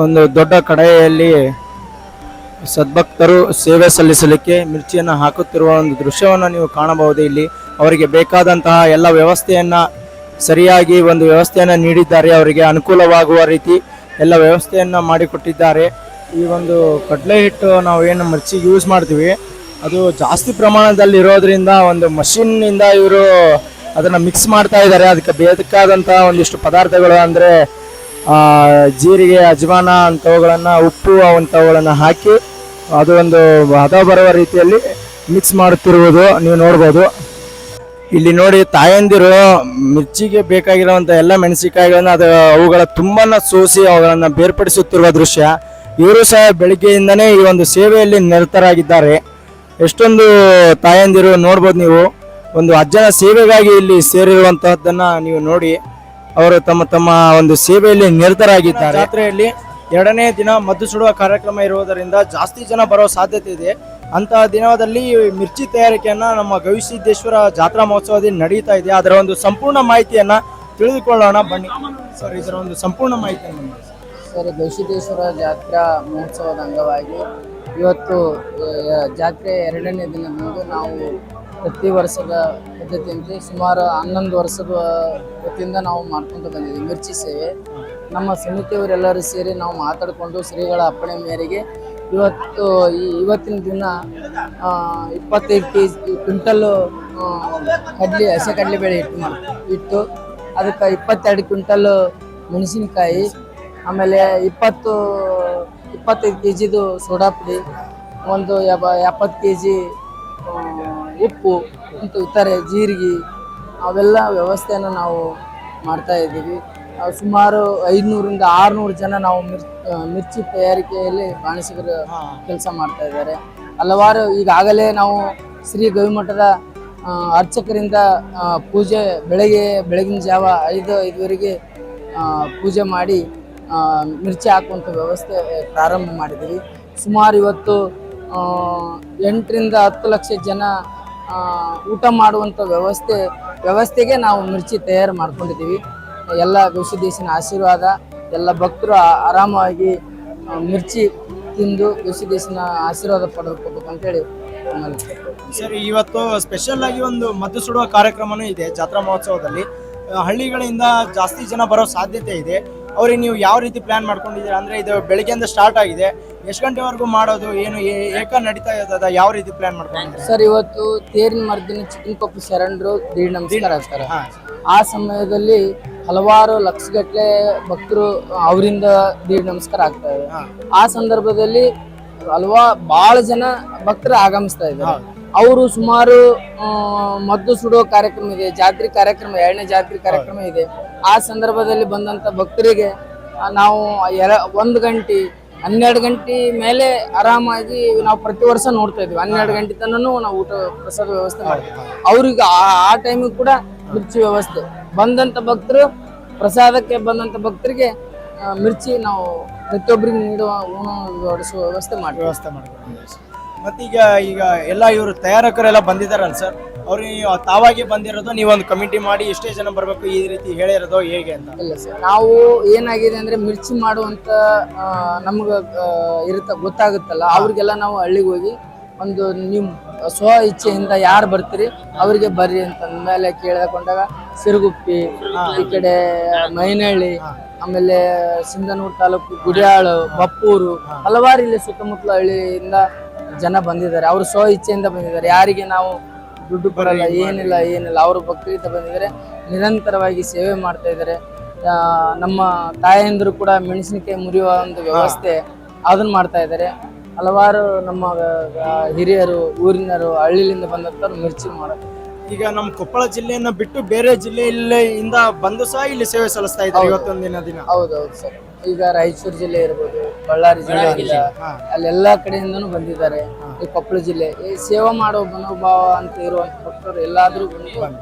ಒಂದು ದೊಡ್ಡ ಕಡೆಯಲ್ಲಿ ಸದ್ಭಕ್ತರು ಸೇವೆ ಸಲ್ಲಿಸಲಿಕ್ಕೆ ಮಿರ್ಚಿಯನ್ನು ಹಾಕುತ್ತಿರುವ ಒಂದು ದೃಶ್ಯವನ್ನು ನೀವು ಕಾಣಬಹುದು ಇಲ್ಲಿ. ಅವರಿಗೆ ಬೇಕಾದಂತಹ ಎಲ್ಲ ವ್ಯವಸ್ಥೆಯನ್ನು, ಸರಿಯಾಗಿ ಒಂದು ವ್ಯವಸ್ಥೆಯನ್ನು ನೀಡಿದ್ದಾರೆ. ಅವರಿಗೆ ಅನುಕೂಲವಾಗುವ ರೀತಿ ಎಲ್ಲ ವ್ಯವಸ್ಥೆಯನ್ನು ಮಾಡಿಕೊಟ್ಟಿದ್ದಾರೆ. ಈ ಒಂದು ಕಡಲೆ ಹಿಟ್ಟು ನಾವು ಏನು ಮಿರ್ಚಿ ಯೂಸ್ ಮಾಡ್ತೀವಿ. ಅದು ಜಾಸ್ತಿ ಪ್ರಮಾಣದಲ್ಲಿ ಇರೋದ್ರಿಂದ ಒಂದು ಮಷಿನ್ನಿಂದ ಇವರು ಅದನ್ನು ಮಿಕ್ಸ್ ಮಾಡ್ತಾ ಇದ್ದಾರೆ. ಅದಕ್ಕೆ ಬೇಕಾದಂತಹ ಒಂದಿಷ್ಟು ಪದಾರ್ಥಗಳು ಅಂದರೆ ಜೀರಿಗೆ, ಅಜ್ವಾನ ಅಂಥವುಗಳನ್ನು ಉಪ್ಪು ಅಂಥವುಗಳನ್ನು ಹಾಕಿ, ಅದು ಒಂದು ಹದ ಬರುವ ರೀತಿಯಲ್ಲಿ ಮಿಕ್ಸ್ ಮಾಡುತ್ತಿರುವುದು ನೀವು ನೋಡ್ಬೋದು. ಇಲ್ಲಿ ನೋಡಿ ತಾಯಂದಿರು, ಮಿರ್ಚಿಗೆ ಬೇಕಾಗಿರುವಂಥ ಎಲ್ಲ ಮೆಣಸಿನಕಾಯಿಗಳನ್ನ, ಅದು ಅವುಗಳ ತುಂಬಾ ಸೋಸಿ ಅವುಗಳನ್ನು ಬೇರ್ಪಡಿಸುತ್ತಿರುವ ದೃಶ್ಯ. ಇವರು ಸಹ ಬೆಳಿಗ್ಗೆಯಿಂದನೇ ಈ ಒಂದು ಸೇವೆಯಲ್ಲಿ ನಿರತರಾಗಿದ್ದಾರೆ. ಎಷ್ಟೊಂದು ತಾಯಂದಿರು ನೋಡ್ಬೋದು ನೀವು. ಒಂದು ಅಜ್ಜನ ಸೇವೆಗಾಗಿ ಇಲ್ಲಿ ಸೇರಿರುವಂತಹದ್ದನ್ನ ನೀವು ನೋಡಿ. ಅವರು ತಮ್ಮ ತಮ್ಮ ಒಂದು ಸೇವೆಯಲ್ಲಿ ನಿರತರಾಗಿದ್ದಾರೆ. ಜಾತ್ರೆಯಲ್ಲಿ ಎರಡನೇ ದಿನ ಮದ್ದು ಸುಡುವ ಕಾರ್ಯಕ್ರಮ ಇರುವುದರಿಂದ ಜಾಸ್ತಿ ಜನ ಬರೋ ಸಾಧ್ಯತೆ ಇದೆ. ಅಂತಹ ದಿನದಲ್ಲಿ ಮಿರ್ಚಿ ತಯಾರಿಕೆಯನ್ನ ನಮ್ಮ ಗವಿಸಿದ್ದೇಶ್ವರ ಜಾತ್ರಾ ಮಹೋತ್ಸವದಲ್ಲಿ ನಡೀತಾ ಇದೆ. ಅದರ ಒಂದು ಸಂಪೂರ್ಣ ಮಾಹಿತಿಯನ್ನ ತಿಳಿದುಕೊಳ್ಳೋಣ. ಬನ್ನಿ. ಸರ್ ಇದರ ಒಂದು ಸಂಪೂರ್ಣ ಮಾಹಿತಿಯನ್ನು. ಸರ್ ಗವಿಸಿದ್ದೇಶ್ವರ ಜಾತ್ರಾ ಮಹೋತ್ಸವದ ಅಂಗವಾಗಿ ಇವತ್ತು ಜಾತ್ರೆ ಎರಡನೇ ದಿನದಂದು ನಾವು ಪ್ರತಿ ವರ್ಷದ ಪದ್ಧತಿಯಂತೆ ಸುಮಾರು ಹನ್ನೊಂದು ವರ್ಷದ ವತಿಯಿಂದ ನಾವು ಮಾಡ್ಕೊಂಡು ಬಂದಿದ್ದೀವಿ ಮಿರ್ಚಿ ಸೇವೆ. ನಮ್ಮ ಸಮಿತಿಯವರೆಲ್ಲರೂ ಸೇರಿ ನಾವು ಮಾತಾಡಿಕೊಂಡು ಶ್ರೀಗಳ ಅಪ್ಪಣೆ ಮೇರೆಗೆ ಇವತ್ತು ಈ ಇವತ್ತಿನ ದಿನ ಇಪ್ಪತ್ತೈದು ಕೆ ಜಿ ಕ್ವಿಂಟಲ್ಲು ಕಡ್ಲಿ, ಹಸಿ ಕಡಲೆಬೇಳೆ ಇಟ್ಟು ಮಾಡಿ ಇಟ್ಟು ಅದಕ್ಕೆ ಇಪ್ಪತ್ತೆರಡು ಕ್ವಿಂಟಲ್ಲು ಮೆಣಸಿನಕಾಯಿ, ಆಮೇಲೆ ಇಪ್ಪತ್ತು, ಇಪ್ಪತ್ತೈದು ಕೆ ಜಿದು ಸೋಡಾಪುಡಿ ಒಂದು ಎಬ, ಎಪ್ಪತ್ತು ಕೆ ಜಿ ಉಪ್ಪು ಮತ್ತು ಇತರೆ ಜೀರಿಗೆ ಅವೆಲ್ಲ ವ್ಯವಸ್ಥೆಯನ್ನು ನಾವು ಮಾಡ್ತಾ ಇದ್ದೀವಿ. ಸುಮಾರು ಐದುನೂರಿಂದ ಆರುನೂರು ಜನ ನಾವು ಮಿರ್ ಮಿರ್ಚಿ ತಯಾರಿಕೆಯಲ್ಲಿ ಬಾಣಸಿಗರು ಕೆಲಸ ಮಾಡ್ತಾ ಇದ್ದಾರೆ. ಹಲವಾರು ಈಗಾಗಲೇ ನಾವು ಶ್ರೀ ಗವಿಮಠದ ಅರ್ಚಕರಿಂದ ಪೂಜೆ ಬೆಳಗ್ಗೆ ಬೆಳಗಿನ ಜಾವ ಐದು ಐದುವರೆಗೆ ಪೂಜೆ ಮಾಡಿ ಮಿರ್ಚಿ ಹಾಕುವಂಥ ವ್ಯವಸ್ಥೆ ಪ್ರಾರಂಭ ಮಾಡಿದ್ದೀವಿ. ಸುಮಾರು ಇವತ್ತು ಎಂಟರಿಂದ ಹತ್ತು ಲಕ್ಷ ಜನ ಊಟ ಮಾಡುವಂಥ ವ್ಯವಸ್ಥೆ, ವ್ಯವಸ್ಥೆಗೆ ನಾವು ಮಿರ್ಚಿ ತಯಾರು ಮಾಡ್ಕೊಂಡಿದ್ದೀವಿ. ಎಲ್ಲ ದೇಶಿನ ಆಶೀರ್ವಾದ, ಎಲ್ಲ ಭಕ್ತರು ಆರಾಮವಾಗಿ ಮಿರ್ಚಿ ತಿಂದು ಗವಿಸಿದ್ದೇಶನ ಆಶೀರ್ವಾದ ಪಡೆದುಕೋಬೇಕು ಅಂತೇಳಿ ಸರ್, ಇವತ್ತು ಸ್ಪೆಷಲ್ ಆಗಿ ಒಂದು ಮದ್ದು ಸುಡುವ ಕಾರ್ಯಕ್ರಮನೂ ಇದೆ ಜಾತ್ರಾ ಮಹೋತ್ಸವದಲ್ಲಿ. ಹಳ್ಳಿಗಳಿಂದ ಜಾಸ್ತಿ ಜನ ಬರೋ ಸಾಧ್ಯತೆ ಇದೆ. ಅವ್ರಿಗೆ ನೀವು ಯಾವ ರೀತಿ ಪ್ಲಾನ್ ಮಾಡ್ಕೊಂಡಿದ್ದೀರಾ? ಅಂದ್ರೆ ಇದು ಬೆಳಗ್ಗೆಯಿಂದ ಸ್ಟಾರ್ಟ್ ಆಗಿದೆ. ಎಷ್ಟು ಗಂಟೆವರೆಗೂ ಮಾಡೋದು? ಏನು ಏಕ ನಡೀತಾ ಇರೋದ? ಯಾವ ರೀತಿ ಪ್ಲಾನ್ ಮಾಡ್ಕೊಂಡಿದ್ದೀರಾ? ಸರ್ ಇವತ್ತು ತೇರಿನ ಮರ್ದಿನ ಚಿಕ್ಕನಕೊಪ್ಪ ಶರಣರು ದೀಡ್ ನಮಸ್ಕಾರ ಆಗ್ತಾರೆ. ಆ ಸಮಯದಲ್ಲಿ ಹಲವಾರು ಲಕ್ಷಗಟ್ಟಲೆ ಭಕ್ತರು ಅವರಿಂದ ದೀಡ್ ನಮಸ್ಕಾರ ಆಗ್ತಾ ಇದೆ. ಆ ಸಂದರ್ಭದಲ್ಲಿ ಹಲವಾ ಬಹಳ ಜನ ಭಕ್ತರು ಆಗಮಿಸ್ತಾ ಇದ್ದಾರೆ. ಅವರು ಸುಮಾರು ಮದ್ದು ಸುಡೋ ಕಾರ್ಯಕ್ರಮ ಇದೆ ಜಾತ್ರೆ ಕಾರ್ಯಕ್ರಮ ಎರಡನೇ ಜಾತ್ರೆ ಕಾರ್ಯಕ್ರಮ ಇದೆ. ಆ ಸಂದರ್ಭದಲ್ಲಿ ಬಂದಂತ ಭಕ್ತರಿಗೆ ನಾವು ಎರ ಒಂದು ಗಂಟೆ ಹನ್ನೆರಡು ಗಂಟೆ ಮೇಲೆ ಆರಾಮಾಗಿ ನಾವು ಪ್ರತಿ ವರ್ಷ ನೋಡ್ತಾ ಇದ್ವಿ ಹನ್ನೆರಡು ಗಂಟೆ ತನೂ ನಾವು ಊಟ ಪ್ರಸಾದ ವ್ಯವಸ್ಥೆ ಮಾಡ್ತೀವಿ. ಅವ್ರಿಗೆ ಆ- ಟೈಮಿಗೆ ಕೂಡ ಮಿರ್ಚಿ ವ್ಯವಸ್ಥೆ. ಬಂದಂತ ಭಕ್ತರು ಪ್ರಸಾದಕ್ಕೆ ಬಂದಂತ ಭಕ್ತರಿಗೆ ಮಿರ್ಚಿ ನಾವು ಪ್ರತಿಯೊಬ್ಬರಿಗೆ ನೀಡುವ ಉಣ ಒಡಿಸುವ ವ್ಯವಸ್ಥೆ ಮಾಡಿ ವ್ಯವಸ್ಥೆ ಮಾಡ್ಕೊಂಡಿದ್ದೀವಿ ಮತ್ತೀಗ ಈಗ ಎಲ್ಲ ಇವರು ತಯಾರಕರೆಲ್ಲ ಬಂದಿದ್ದಾರಲ್ಲ ಸರ್ ಅವ್ರಿಗೆ ತಾವಾಗಿ ಬಂದಿರೋದು ನೀವೊಂದು ಕಮಿಟಿ ಮಾಡಿ ಎಷ್ಟೇ ಜನ ಬರಬೇಕು ಈ ರೀತಿ ಹೇಳಿರೋದು ಹೇಗೆ ಅಂತ? ಇಲ್ಲ ಸರ್ ನಾವು ಏನಾಗಿದೆ ಅಂದ್ರೆ ಮಿರ್ಚಿ ಮಾಡುವಂತ ನಮ್ಗೆ ನಮ್ಗ ಇರುತ್ತ ಗೊತ್ತಾಗುತ್ತಲ್ಲ ಅವ್ರಿಗೆಲ್ಲ ನಾವು ಹಳ್ಳಿಗೆ ಹೋಗಿ ಒಂದು ನಿಮ್ಮ ಸ್ವ ಇಚ್ಛೆಯಿಂದ ಯಾರು ಬರ್ತೀರಿ ಅವರಿಗೆ ಬರ್ರಿ ಅಂತ ಮೇಲೆ ಕೇಳಿಕೊಂಡಾಗ ಸಿರುಗುಪ್ಪಿ ಈ ಕಡೆ ಮೈನಹಳ್ಳಿ ಆಮೇಲೆ ಸಿಂಧನೂರು ತಾಲೂಕು ಗುಡಿಯಾಳು ಬಪ್ಪೂರು ಹಲವಾರು ಇಲ್ಲಿ ಸುತ್ತಮುತ್ತಲ ಹಳ್ಳಿಯಿಂದ ಜನ ಬಂದಿದ್ದಾರೆ. ಅವರು ಸ್ವ ಇಚ್ಛೆಯಿಂದ ಬಂದಿದ್ದಾರೆ. ಯಾರಿಗೆ ನಾವು ದುಡ್ಡು ಬರಲ್ಲ ಏನಿಲ್ಲ ಏನಿಲ್ಲ. ಅವರು ಭಕ್ತಿಯಿಂದ ಬಂದಿದ್ದಾರೆ. ನಿರಂತರವಾಗಿ ಸೇವೆ ಮಾಡ್ತಾ ಇದ್ದಾರೆ. ನಮ್ಮ ತಾಯಂದರು ಕೂಡ ಮೆಣಸಿನಕಾಯಿ ಮುರಿಯುವ ಒಂದು ವ್ಯವಸ್ಥೆ ಅದನ್ನ ಮಾಡ್ತಾ ಇದ್ದಾರೆ. ಹಲವಾರು ನಮ್ಮ ಹಿರಿಯರು ಊರಿನರು ಹಳ್ಳಿಲಿಂದ ಬಂದಂಥವ್ರು ಮಿರ್ಚಿ ಮಾಡೋದು ಈಗ ನಮ್ಮ ಕೊಪ್ಪಳ ಜಿಲ್ಲೆಯನ್ನು ಬಿಟ್ಟು ಬೇರೆ ಜಿಲ್ಲೆಯಿಂದ ಬಂದು ಸಹ ಇಲ್ಲಿ ಸೇವೆ ಸಲ್ಲಿಸ್ತಾ ಇದ್ದಾರೆ ಇವತ್ತೊಂದಿನ ದಿನ. ಹೌದೌದು ಸರ್. ಈಗ ರಾಯಚೂರು ಜಿಲ್ಲೆ ಇರ್ಬೋದು ಬಳ್ಳಾರಿ ಜಿಲ್ಲೆ ಅಲ್ಲೆಲ್ಲ ಅಲ್ಲೆಲ್ಲಾ ಕಡೆಯಿಂದನೂ ಬಂದಿದ್ದಾರೆ ಈ ಕೊಪ್ಪಳ ಜಿಲ್ಲೆ. ಈ ಸೇವಾ ಮಾಡೋ ಮನೋಭಾವ ಅಂತ ಇರುವಂತ ಭಕ್ತರು ಎಲ್ಲಾದ್ರೂ ಬಂದು.